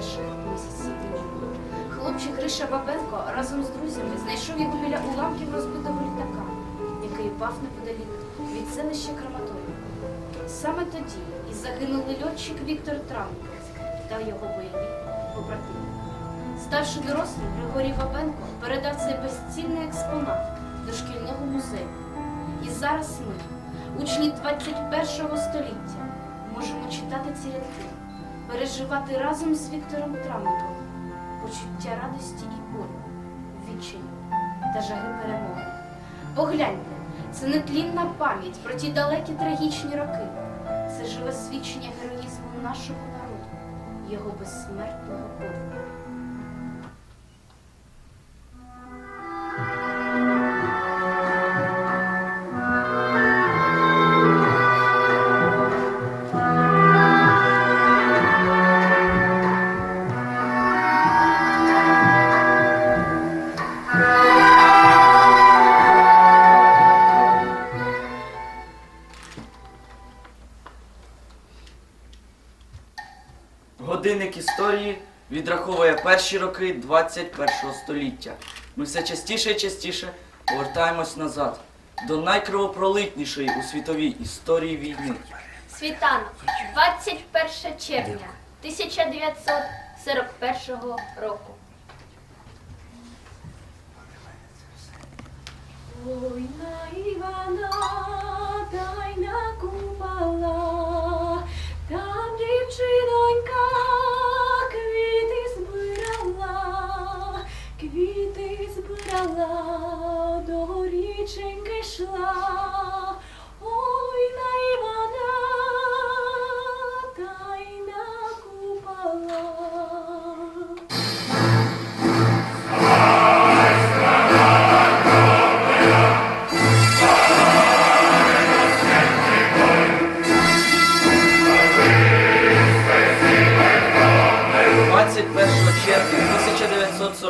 перших місяців. Хлопчик Гриша Бабенко разом з друзями знайшов його біля уламків розбитого літака, який впав неподалік від селища Краматорія. Саме тоді і загинули льотчик Віктор Травников та його бойові побратими. Ставши дорослим, Григорій Бабенко передав цей безцінний експонат до шкільного музею. І зараз ми, учні 21 століття, можемо читати ці рядки, переживати разом з Віктором Трампом почуття радості і болю, відчаю та жаги перемоги. Погляньте, це нетлінна пам'ять про ті далекі трагічні роки. Це живе свідчення героїзму нашого народу, його безсмертного подвигу. Годинник історії відраховує перші роки 21 століття. Ми все частіше і частіше повертаємось назад до найкровопролитнішої у світовій історії війни. Світанок, 21 червня 1941 року. Ой, на Івана, збирала, до річеньки йшла.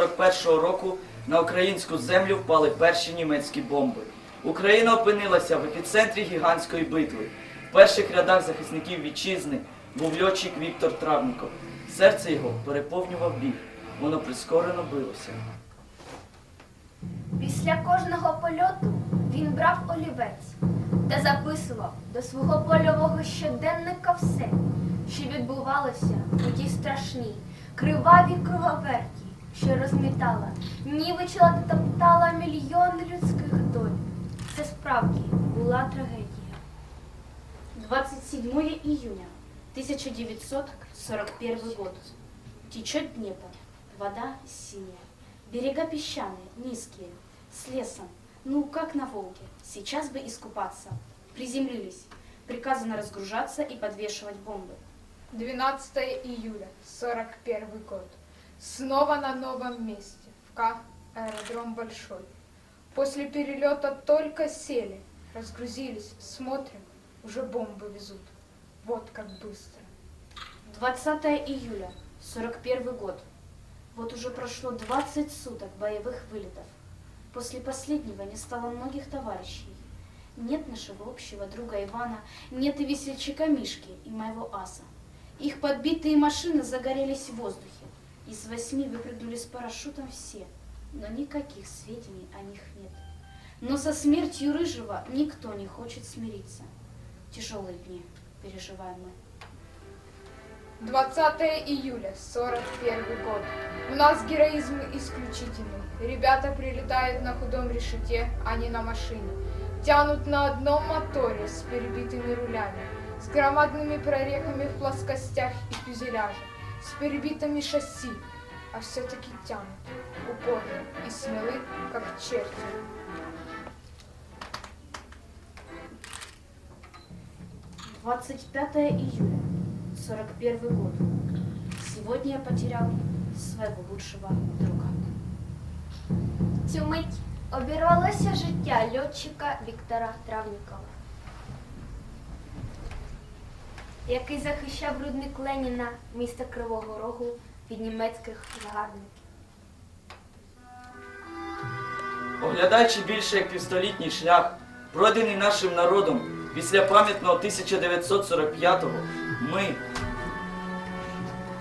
1941 року на українську землю впали перші німецькі бомби. Україна опинилася в епіцентрі гігантської битви. В перших рядах захисників вітчизни був льотчик Віктор Травніков. Серце його переповнював біль. Воно прискорено билося. Після кожного польоту він брав олівець та записував до свого польового щоденника все, що відбувалося у тій страшній, кривавій круговерті, що розмітала, нівечила та топтала мільйони людських доль. Це справді була трагедія. 27 июня 1941 год. Течет Днепр, вода синяя, берега песчаные, низкие, с лесом, ну как на Волге, сейчас бы искупаться. Приземлились, приказано разгружаться и подвешивать бомбы. 12 июля, 41 год. Снова на новом месте, в К, аэродром Большой. После перелета только сели, разгрузились, смотрим, уже бомбы везут. Вот как быстро. 20 июля 41 год. Вот уже прошло 20 суток боевых вылетов. После последнего не стало многих товарищей. Нет нашего общего друга Ивана, нет и весельчака Мишки, и моего аса. Их подбитые машины загорелись в воздухе. Из восьми выпрыгнули с парашютом все, но никаких сведений о них нет. Но со смертью Рыжего никто не хочет смириться. Тяжелые дни переживаем мы. 20 июля, 41 год. У нас героизм исключительный. Ребята прилетают на худом решете, а не на машине. Тянут на одном моторе с перебитыми рулями, с громадными прорехами в плоскостях и фюзеляже, с перебитыми шасси, а все-таки тянут, упорно и смелы, как черти. Двадцать пятое июля, сорок первый год. Сегодня я потерял своего лучшего друга. Цю мить обірвалося життя льотчика Віктора Травнікова, Який захищав рудник Леніна міста Кривого Рогу від німецьких загарбників. Оглядаючи більше як півстолітній шлях, пройдений нашим народом після пам'ятного 1945-го, ми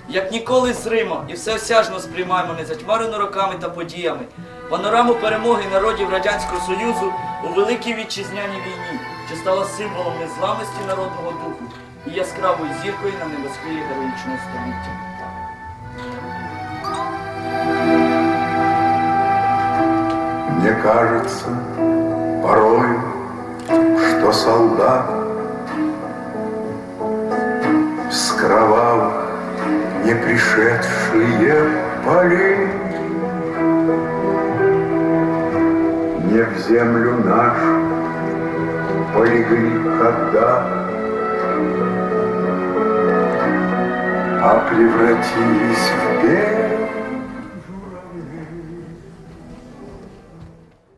Як ніколи зримо і всеосяжно сприймаємо незатьмарену роками та подіями панораму перемоги народів Радянського Союзу у Великій Вітчизняній війні, що стала символом незламності народного духу і яскравою зіркою на небосхилі героїчного століття. Мне кажется порой, что солдат С кровавых не пришедшие полей Не в землю нашу полегли когда А превратились в пепел